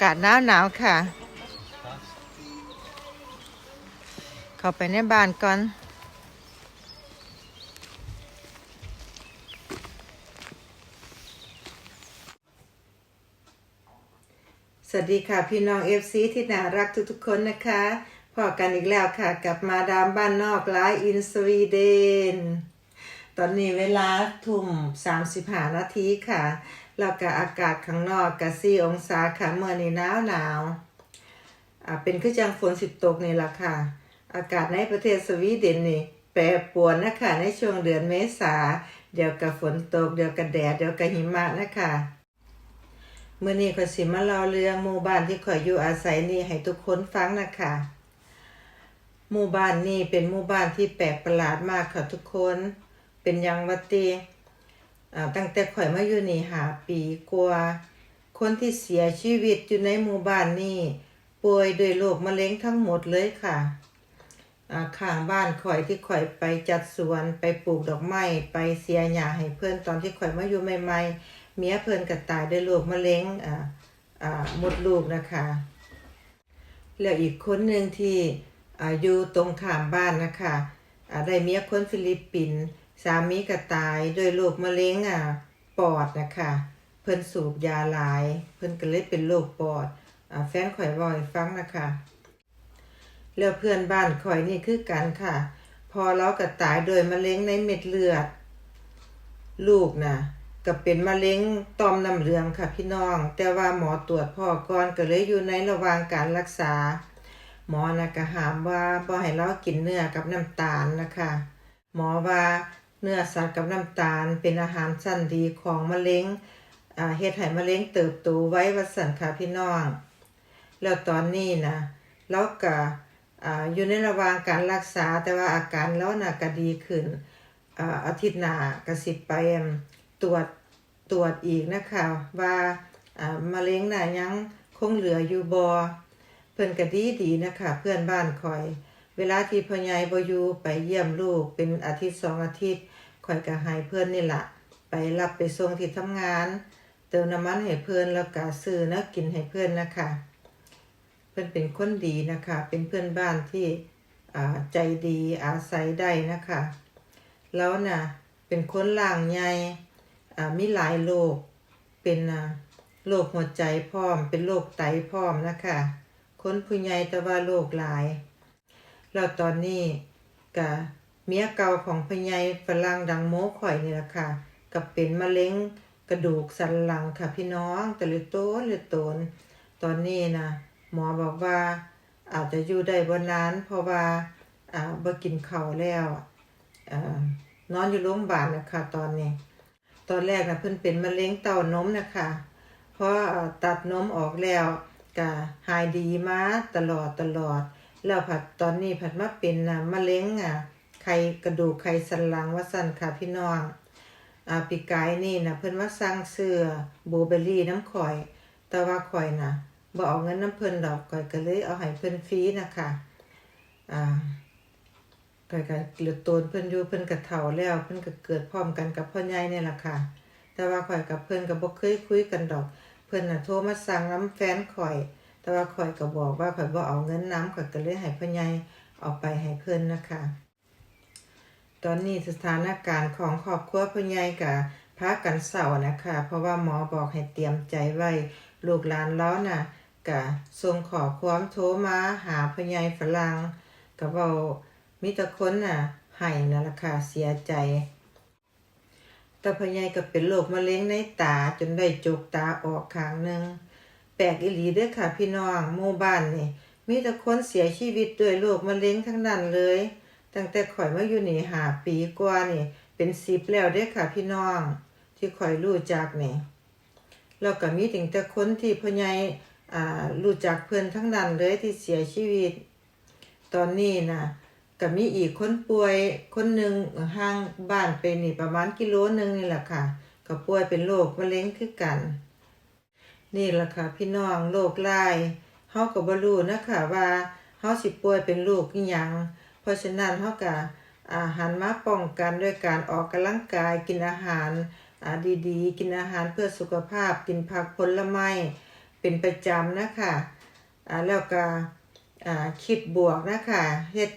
อากาศหนาวหนาวๆค่ะ เข้าไปในบ้านก่อน สวัสดีค่ะพี่น้องเอฟซีที่น่ารักทุกๆคนนะคะพอกันอีกแล้วค่ะกับมาดามบ้านนอกไลฟ์อินสวีเดน ตอนนี้เวลาทุ่ม35นาทีค่ะ แล้วก็อากาศข้างนอกกับ4องศาค่ะเมื่อนี้หนาวหนาวอ่าเป็นคือจังฝนสิตกนี่ล่ะค่ะ อากาศในประเทศสวีเดนนี่แปรปรวนนะคะในช่วงเดือนเมษา เดี๋ยวกับฝนตก เดี๋ยวกับแดด เดี๋ยวกับหิมะนะคะเมื่อนี้ข่อยสิมาเล่าเรื่องหมู่บ้านที่ข่อยอยู่อาศัยนี่ให้ทุกคนฟังนะคะหมู่บ้านนี่เป็นหมู่บ้านที่แปลกประหลาดมากค่ะทุกคน เป็นยังวัตี ตั้งแต่ข่อยมาอยู่นี่หาปีกว่า คนที่เสียชีวิตอยู่ในหมู่บ้านนี่ป่วยด้วยโรคมะเร็งทั้งหมดเลยค่ะข้างบ้านข่อยที่ข่อยไปจัดสวนไปปลูกดอกไม้ไปเสียหญ้าให้เพื่อนตอนที่ข่อยมาอยู่ใหม่ๆเมียเพิ่อนก็ตายด้วยโรคมะเร็งอ่าอ่ามดลูกนะคะแล้วอีกคนหนึ่งที่ออยู่ตรงข้ามบ้านนะคะอ่าได้เมียคนฟิลิปปินส์ สามีก็ตายด้วยโรคมะเร็งอ่าปอดนะคะเพิ่นสูบยาหลาย เพิ่นก็เลยเป็นโรคปอดอ่าแฟนข่อยบอกให้ฟังนะคะแล้วเพื่อนบ้านข่อยนี่คือกันค่ะ พอเราก็ตายโดยมะเร็งในเม็ดเลือด ลูกนะก็เป็นมะเร็งต่อมน้ำเหลืองค่ะพี่น้อง แต่ว่าหมอตรวจพ่อก่อนก็เลยอยู่ในระหว่างการรักษา หมอนะก็หามว่าบ่ให้เรากินเนื้อกับน้ำตาลนะคะ หมอว่า เนื้อสัตว์กับน้ำตาลเป็นอาหารชั้นดีของมะเร็งเฮ็ดให้มะเร็งเติบโตไว้ว่าสั่นค่ะพี่น้อง แล้วตอนนี้นะเราก็อยู่ในระหว่างการรักษาแต่ว่าอาการเราน่ะก็ดีขึ้นอาทิตย์หน้าก็สิไปตรวจตรวจอีกนะคะว่ามะเร็งน่ะยังคงเหลืออยู่บ่เพิ่อนก็ดีดีนะคะเพื่อนบ้านคอย เวลาที่พ่อใหญ่บ่อยู่ไปเยี่ยมลูกเป็นอาทิตย์สองอาทิตย์ ข่อยก็ให้เพื่อนนี่ละไปรับไปส่งที่ทำงาน เติมน้ำมันให้เพื่อนแล้วก็ซื้อนะกินให้เพื่อนนะคะ เพื่อนเป็นคนดีนะคะ เป็นเพื่อนบ้านที่ใจดีอาศัยได้นะคะ แล้วน่ะเป็นคนล่างใหญ่มีหลายโรคเป็นโรคหัวใจพร้อม เป็นโรคไตพร้อมนะคะ คนผู้ใหญ่แต่ว่าโรคหลาย แล้วตอนนี้กะ เมียเก่าของพญายฝรั่งดังโม้ข่อยนี่แหละค่ะกับเป็นมะเร็งกระดูกสันหลังค่ะพี่น้องแต่เลยโตนเลยโตน ตอนนี้นะหมอบอกว่าอาจจะอยู่ได้บ่นานเพราะว่าอ่าบ่กินข้าวแล้วอนอนอยู่โรงพยาบาลนะคะตอนนี้ ตอนแรกนะเพิ่นเป็นมะเร็งเต้านมนะคะเพราะตัดนมออกแล้วก็หายดีมาตลอดตลอด แล้วผัดตอนนี้ผัดมาเป็นนะมะเร็งอะ ขกระดูกไขสันหลังว่าสั่นค่ะพี่น้องอ่าปีกายนี่นะเพิ่นมาสั่งเสื้อโบเบอรี่น้ำข่อย แต่ว่าข่อยนะบ่เอาเงินน้ำเพิ่นดอกข่อยก็เลยเอาให้เพิ่นฟรีนะคะอ่าข่อยก็เหลือโตนเพิ่นอยู่เพิ่นก็เฒ่าแล้วเพิ่นก็เกิดพร้อมกันกับพ่อใหญ่นี่แหละค่ะ แต่ว่าข่อยกับเพิ่นก็บ่เคยคุยกันดอก เพิ่นน่ะโทรมาสั่งน้ำแฟนข่อย แต่ว่าข่อยก็บอกว่าข่อยบ่เอาเงินน้ำข่อยก็เลยให้พ่อใหญ่เอาไปให้เพิ่นนะคะ ตอนนี้สถานการณ์ของครอบครัวพ่อใหญ่ก็พากันเศร้านะคะ เพราะว่าหมอบอกให้เตรียมใจไว้ ลูกหลานแล้วน่ะก็ส่งขอความโทรมาหาพ่อใหญ่ฝรั่งก็เว้ามีแต่คนน่ะให้นั่นล่ะค่ะเสียใจ แต่พ่อใหญ่ก็เป็นโรคมะเร็งในตาจนได้จกตาออกข้างหนึ่งแปลกอีหลีด้อค่ะพี่น้องหมู่บ้านนี่มีแต่คนเสียชีวิตด้วยโรคมะเร็งทั้งนั้นเลย ตั้งแต่ข่อยมาอยู่นี่หาปีกว่านี่ เป็นสิบแล้วเด้อค่ะพี่น้อง ที่ข่อยรู้จักนี่แล้วก็มีถึงแต่คนที่พ่อใหญ่ารู้จักเพื่อนทั้งนั้นเลยที่เสียชีวิต ตอนนี้นะก็มีอีกคนป่วยคนหนึ่งห่างบ้านไปนี่ประมาณกิโลหนึ่งนี่แหละค่ะ ก็ป่วยเป็นโรคมะเร็งคือกัน นี่แหละค่ะ พี่น้องโรคร้ายเฮาก็บ่รู้นะคะว่าเฮาสิป่วยเป็นโรคอิหยัง ราะฉะนั้นเฮาก็อาหันมาป้องกันด้วยการออกกำลังกายกินอาหารดีๆ กินอาหารเพื่อสุขภาพ กินผักผลไม้เป็นประจำนะคะอ่าแล้วก็คิดบวกนะคะเฮ็ด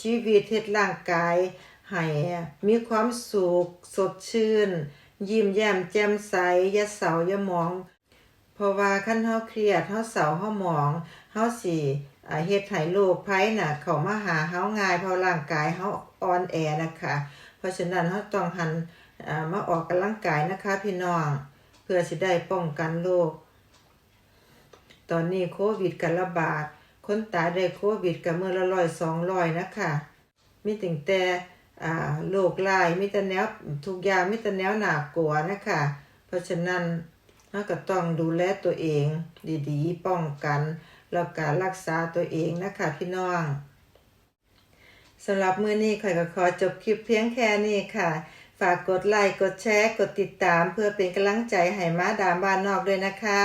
ชีวิตเฮ็ดร่างกายให้มีความสุขสดชื่น ยิ้มแย้มแจ่มใสย่าเศร้าย่าหมอง เพราะว่าคันเฮาเครียดเฮาเศร้าเฮาหมองเฮาสิอ่เฮ็ดให้โรคภัยน่ะ เข้ามาหาเฮาง่ายเพราะร่างกายเฮาอ่อนแอนะคะ เพราะฉะนั้นเฮาต้องหันมาออกกำลังกายนะคะ พี่น้องเพื่อสิได้ป้องกันโรคตอนนี้โควิดกันระบาด คนตายได้โควิดกันเมื่อละร้อยสองร้อยนะคะมีตั้งแต่อ่าโรคร้ายมีแต่แนวทุกอย่างมีแต่แนวหนากลัวนะคะ เพราะฉะนั้น เราก็ต้องดูแลตัวเองดีๆ ป้องกัน แล้วก็รักษาตัวเองนะคะพี่น้องสำหรับมื้อนี้ข่อยก็ขอจบคลิปเพียงแค่นี้ค่ะ ฝากกดไลค์ กดแชร์ กดติดตาม เพื่อเป็นกำลังใจให้มาดามบ้านนอกด้วยนะคะ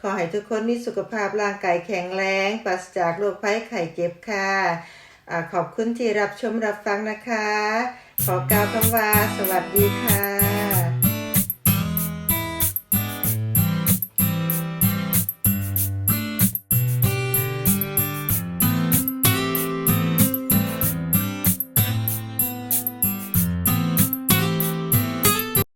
ขอให้ทุกคนมีสุขภาพร่างกายแข็งแรงปราศจากโรคภัยไข้เจ็บค่ะอขอบคุณที่รับชมรับฟังนะคะ ขอกล่าวคำว่า สวัสดีค่ะ